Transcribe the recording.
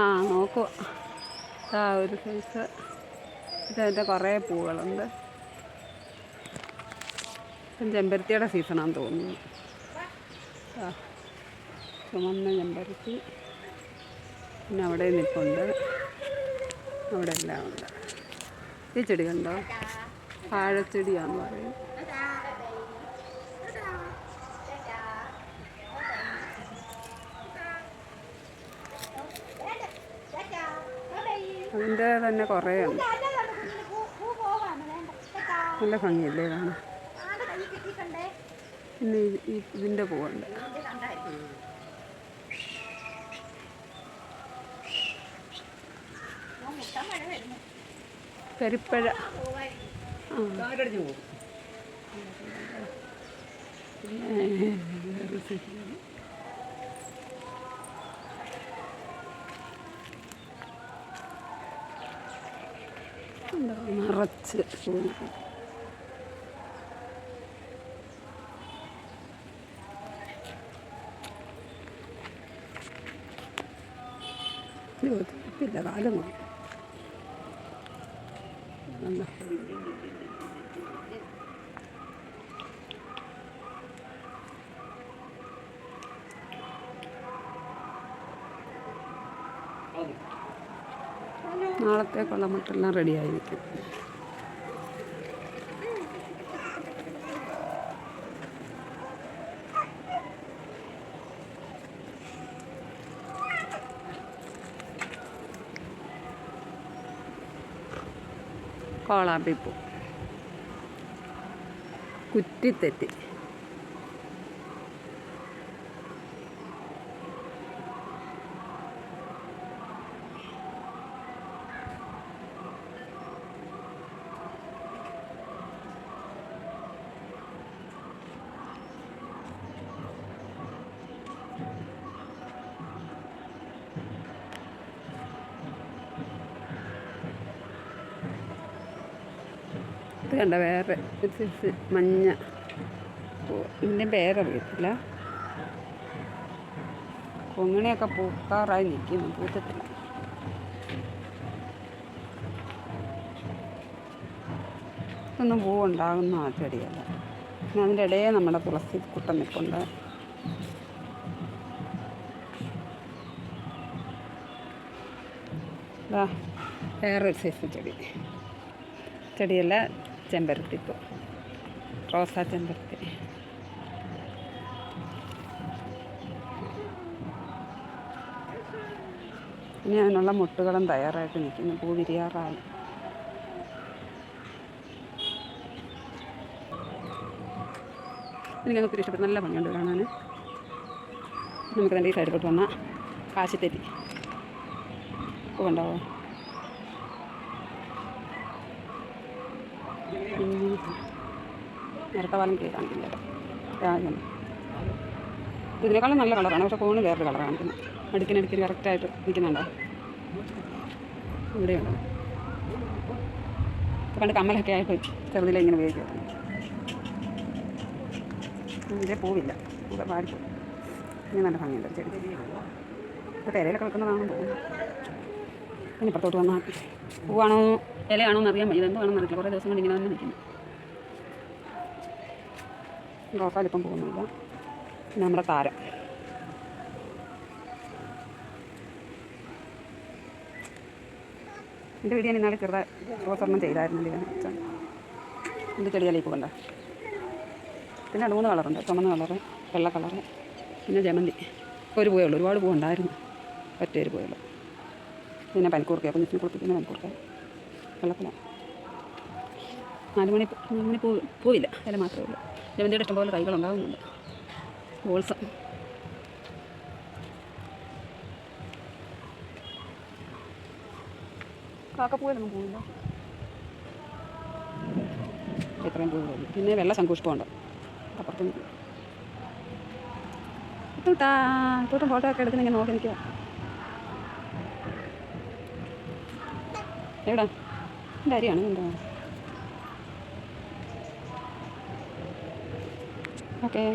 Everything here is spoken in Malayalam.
ആ നോക്കുക ആ ഒരു സൈസ് ഇതിന്റെ കുറേ പൂവുകളുണ്ട്. ചെമ്പരത്തിയുടെ സീസണാന്ന് തോന്നുന്നു. ആ ചുമന്ന ചെമ്പരത്തി. പിന്നെ അവിടെ നിൽപ്പുണ്ട് അവിടെ എല്ലാം ഉണ്ട്. ഈ ചെടി കണ്ടോ? വാഴച്ചെടിയാന്ന് പറയും. അതിന്റെ തന്നെ കുറേ നല്ല ഭംഗിയല്ലേ കാണാൻ? പിന്നെ ഇതിന്റെ പൂവുണ്ട്. കരിപ്പഴ. പിന്നെ വേറെ സൈസ്. എന്താ നിറച്ച് പൂവ്. ഇല്ല കാലം നോക്കി എന്താ നാളത്തേക്കുള്ള മുട്ടെല്ലാം റെഡി ആയിരിക്കും കോളാമ്പിപ്പൂ. കുറ്റിത്തെറ്റി. ഇത് കണ്ട വേറെ ഇത് മഞ്ഞ. ഇതിന്റെ പേരറിയത്തില്ല കൊങ്ങിണിയൊക്കെ പൂക്കാറായി നിൽക്കുന്നു പൂത്തിട്ടില്ല. ഇതൊന്നും പൂവുണ്ടാകുന്ന ആ ചെടിയല്ല. പിന്നെ അതിന്റെ ഇടയിൽ നമ്മുടെ തുളസി കുട്ടം നിൽപ്പുണ്ട് വേറൊരു സൈസ് ചെടി. ചെടിയല്ല ചെമ്പരത്തിപ്പൂ. റോസാ ചെമ്പരത്തി. ഇനി അതിനുള്ള മുട്ടുകളും തയ്യാറായിട്ട് നിൽക്കുന്നു. പൂ വിരിയാറായി എനിക്കത് ഒത്തിരി ഇഷ്ടപ്പെട്ടു. നല്ല ഭംഗിയുണ്ട് കാണാൻ. നമുക്ക് നല്ല ഈ സൈഡിലോട്ട് വന്നാൽ കാശിത്തെറ്റി. പൂവുണ്ടാവോ പിന്നെ ഇരട്ടവാലം കിളി കാണിക്കില്ല രാജൻ. ഇതിനേക്കാളും നല്ല കളറാണ് പക്ഷേ ഫോണ് വേറൊരു കളർ കാണിക്കുന്നത് അടുക്കിനടുക്കിന് കറക്റ്റായിട്ട് നിൽക്കുന്നുണ്ടോ? ഇവിടെയുണ്ട്. പണ്ട് കമ്മലൊക്കെ ആയിട്ട് ചെറുതിലെ ഇങ്ങനെ ഉപയോഗിക്കും ഇതിന്റെ പൂവില്ല. വാടിപ്പോയി ഇനി നല്ല ഭംഗിയുണ്ട് ചെടി. ഇപ്പോൾ തിരയിലൊക്കെ വെക്കുന്നതാണെന്ന് തോന്നുന്നു ഇനി ഇപ്പുറത്തോട്ട് വന്നാൽ പൂവാണോ? ഇലയാണോ എന്നറിയാൻ വയ്യ. എന്താണെന്ന് അറിയില്ല കുറേ ദിവസം കൊണ്ട് ഇങ്ങനെ തന്നെ നിൽക്കുന്നു. റോസാലിപ്പം പോകുന്നില്ല നമ്മുടെ താരം. എന്റെ വീട് ഞാൻ ഇന്നാളെ ചെറുതായി റോസൊരെണ്ണം ചെയ്തായിരുന്നു ഇതിനെ വെച്ചാൽ എന്റെ പോകണ്ട പിന്നെ രണ്ട് മൂന്ന് കളറുണ്ട്. ചുമന്ന കളറ് വെള്ള കളറ് പിന്നെ ജമന്തി. ഒരു പൂവേ ഉള്ളൂ. ഒരുപാട് പൂവുണ്ടായിരുന്നു ഒറ്റ ഒരു പൂവേ ഉള്ളൂ. പിന്നെ പനിക്കൂർക്ക. കുഞ്ഞിന് കുളിപ്പിക്കുന്ന പനിക്കൂർക്ക. വെള്ളത്തില നാല് മണി നാല് പൂ പൂവില്ല. അതിൽ മാത്രമേ ഉള്ളൂ. ജമന്തിയുടെ ഇഷ്ടംപോലെ കൈകൾ ഉണ്ടാകുന്നുണ്ട് ബോൾസം. കാക്കപ്പൂവിലൊന്നും പൂവില്ല ഇത്രയും പൂവുള്ളൂ പിന്നെ വെള്ള ശംഖുഷ്പമുണ്ട്. അപ്പുറത്ത് ഫോട്ടോ ഒക്കെ എടുത്ത് ഇങ്ങനെ നോക്കി നിൽക്കുക എവിടെ? എന്റെ അരിയാണ്? എന്താ ഓക്കെ